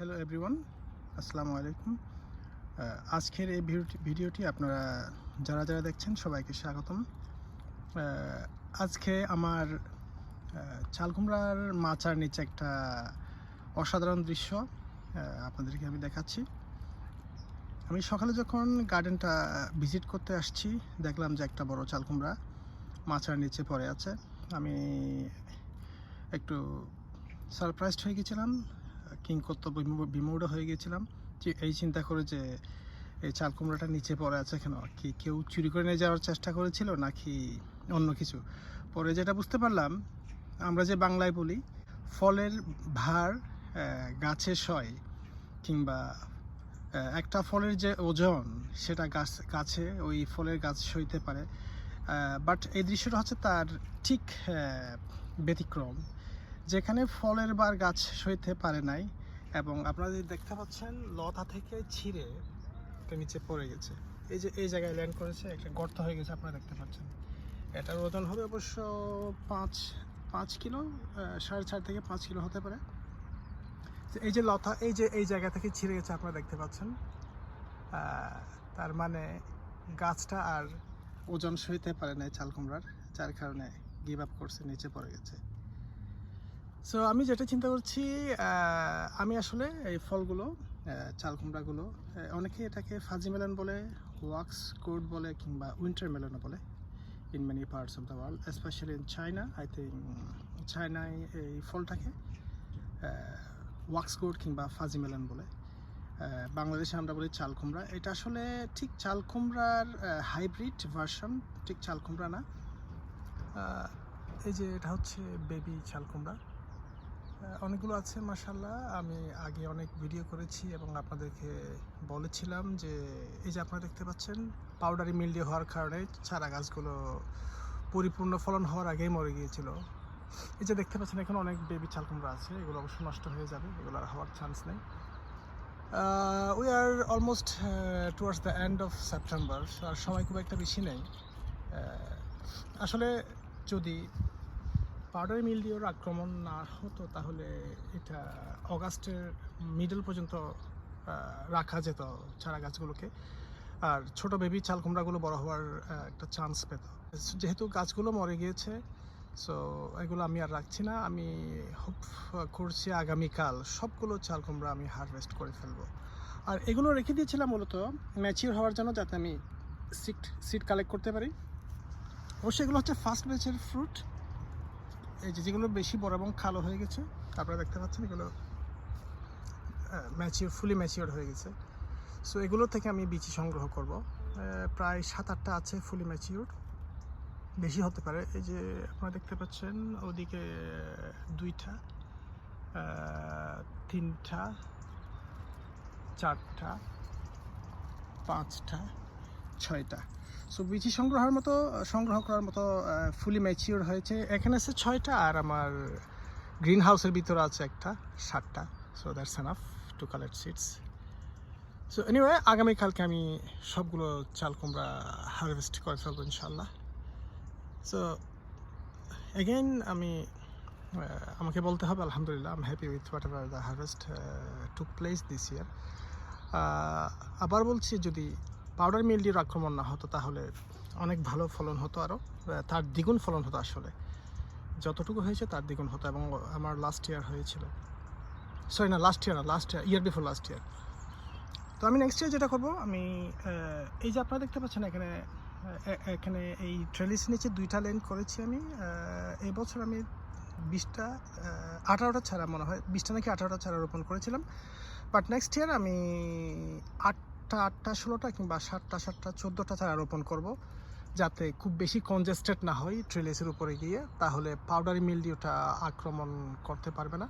Hello everyone আসসালামু আলাইকুম আজকের এই ভিডিওটি- আপনারা যারা যারা দেখছেন, সবাইকে স্বাগতম। আজকে আমার চালকুমড়ার মাচার নিচে একটা অসাধারণ দৃশ্য আপনাদেরকে আমি দেখাচ্ছি। আমি সকালে যখন গার্ডেনটা ভিজিট করতে আসছি, দেখলাম যে একটা বড় চালকুমড়া মাচার নিচে পড়ে আছে। আমি একটু সারপ্রাইজড হয়ে গেছিলাম। কিংকর্ত বিমূঢ় হয়ে গেছিলাম যে এই চিন্তা করে যে এই চাল কুমড়োটা নিচে পড়ে আছে কেন? কি কেউ চুরি করে নিয়ে যাওয়ার চেষ্টা করেছিল নাকি অন্য কিছু? পরে যেটা বুঝতে পারলাম, আমরা যে বাংলায় বলি, ফলের ভার গাছে সয় কিংবা একটা ফলের যে ওজন, সেটা গাছ, গাছে, ওই ফলের গাছ সইতে পারে। বাট এই দৃশ্যটা হচ্ছে তার ঠিক ব্যতিক্রম। যেখানে ফলের বার গাছ সইতে পারে নাই, এবং আপনারা যদি দেখতে পাচ্ছেন, লতা থেকে ছিঁড়ে নিচে পড়ে গেছে। এই যে, এই জায়গায় ল্যান্ড করেছে, একটা গর্ত হয়ে গেছে, আপনারা দেখতে পাচ্ছেন। এটার ওজন হবে অবশ্য পাঁচ পাঁচ কিলো সাড়ে চার থেকে পাঁচ কিলো হতে পারে। এই যে লতা, এই যে, এই জায়গা থেকে ছিঁড়ে গেছে, আপনারা দেখতে পাচ্ছেন। তার মানে গাছটা আর ওজন সইতে পারে না চাল কুমড়ার, যার কারণে গিভ আপ করছে, নিচে পড়ে গেছে। সো আমি যেটা চিন্তা করছি আমি আসলে এই ফলগুলো চাল কুমড়াগুলো অনেকে এটাকে ফাজি মেলন বলে, ওয়াক্স কোড বলে, কিংবা উইন্টার মেলনও বলে in many parts of the world specially in China I think চায়নায় এই ফলটাকে ওয়াক্স কোড কিংবা ফাজি মেলন বলে। বাংলাদেশে আমরা বলি চাল কুমড়া এটা আসলে ঠিক চাল কুমড়ার হাইব্রিড ভার্সন ঠিক চাল কুমড়া না এই যে এটা হচ্ছে বেবি চাল কুমড়া অনেকগুলো আছে মাসাল্লাহ আমি আগে অনেক ভিডিও করেছি এবং আপনাদেরকে বলেছিলাম যে, এই যে আপনারা দেখতে পাচ্ছেন, পাউডারি মিল্ডিও হওয়ার কারণে চারা গাছগুলো পরিপূর্ণ ফলন হওয়ার আগেই মরে গিয়েছিল। এই যে দেখতে পাচ্ছেন, এখন অনেক বেবি চাল কুমড়া আছে, এগুলো অবশ্য নষ্ট হয়ে যাবে, এগুলো আর হওয়ার চান্স নেই। We are almost towards the end of September আর সময় খুব একটা বেশি নেই। আসলে যদি পাউডার মিলডিওর আক্রমণ না হতো, তাহলে এটা অগাস্টের মিডল পর্যন্ত রাখা যেত চারা গাছগুলোকে। আর ছোট বেবি চাল কুমড়াগুলো বড় হওয়ার একটা চান্স পেত। যেহেতু গাছগুলো মরে গিয়েছে সো এগুলো আমি আর রাখছি না। আমি হোপ করছি আগামীকাল সবগুলো চাল কুমড়া আমি হারভেস্ট করে ফেলব। আর এগুলো রেখে দিয়েছিলাম মূলত ম্যাচিওর হওয়ার জন্য, যাতে আমি সিট সিট কালেক্ট করতে পারি। অবশ্যই এগুলো হচ্ছে ফার্স্ট ব্যাচের ফ্রুট এই যে যেগুলো বেশি বড় এবং কালো হয়ে গেছে আপনারা দেখতে পাচ্ছেন এগুলো ম্যাচিওর ফুলি ম্যাচিওর হয়ে গেছে। সো এগুলো থেকে আমি বিচি সংগ্রহ করব। প্রায় সাত আটটা আছে ফুলি ম্যাচিওর বেশি হতে পারে। এই যে আপনারা দেখতে পাচ্ছেন, ওদিকে দুইটা তিনটা, চারটা, পাঁচটা ছয়টা। সো বিচি সংগ্রহের মতো, সংগ্রহ করার মতো ফুলি ম্যাচিওর হয়েছে। এখানে আছে ছয়টা আর আমার গ্রিন হাউসের ভিতরে আছে একটা, সাতটা। So that's enough to collect seeds so anyway আগামীকালকে আমি সবগুলো চাল কুমড়া হারভেস্ট করে ফেলব ইনশাল্লাহ সো এগেইন আমি আমাকে বলতে হবে, আলহামদুলিল্লাহ I'm happy with whatever the harvest took place this year আবার বলছি, যদি পাউডার মিলডির আক্রমণ না হতো তাহলে অনেক ভালো ফলন হতো আরও তার দ্বিগুণ ফলন হতো আসলে। যতটুকু হয়েছে তার দ্বিগুণ হতো এবং আমার লাস্ট ইয়ার হয়েছিল। সরি না লাস্ট ইয়ার না last year year before last year তো আমি নেক্সট ইয়ার যেটা করব আমি এই যে আপনারা দেখতে পাচ্ছেন এখানে এখানে এই ট্রেলিস নিচে দুইটা লেন করেছি আমি। আহ, এই বছর আমি বিশটা আঠারোটা ছাড়া মনে হয় বিশটা নাকি আঠারোটা ছাড়া রোপণ করেছিলাম। বাট নেক্সট ইয়ার আমি আটটা আটটা, ষোলোটা কিংবা সাতটা সাতটা, চোদ্দোটা চারা রোপণ করব। যাতে খুব বেশি কনজেস্টেড না হয় ট্রেলেসের উপরে গিয়ে, তাহলে পাউডারি মিলডিওটা আক্রমণ করতে পারবে না।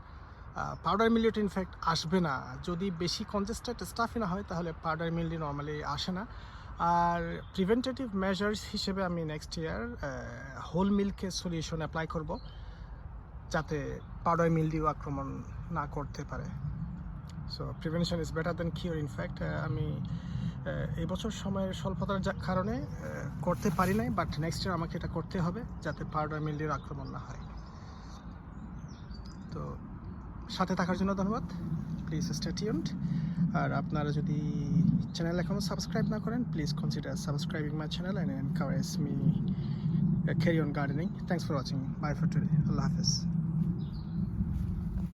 পাউডার মিলডিওটা ইনফ্যাক্ট আসবে না। যদি বেশি কনজেস্টেড স্টাফই না হয়, তাহলে পাউডার মিলডি নর্মালি আসে না। আর প্রিভেন্টেটিভ মেজার্স হিসেবে আমি নেক্সট ইয়ার হোল মিল্কে সলিউশন অ্যাপ্লাই করব, যাতে পাউডার মিলডিও আক্রমণ না করতে পারে। So prevention is better than cure in fact আমি আহ, এই বছর সময়ের স্বল্পতার কারণে করতে পারি নাই বাট নেক্সট ইয়ার আমাকে এটা করতে হবে যাতে পাউডার মিলডির আক্রমণ না হয়। তো সাথে থাকার জন্য ধন্যবাদ। প্লিজ স্টে টিউনড আর আপনারা যদি চ্যানেল এখনও সাবস্ক্রাইব না করেন please consider subscribing my channel and encourage me carry on gardening thanks for watching bye for today আল্লাহ হাফেজ।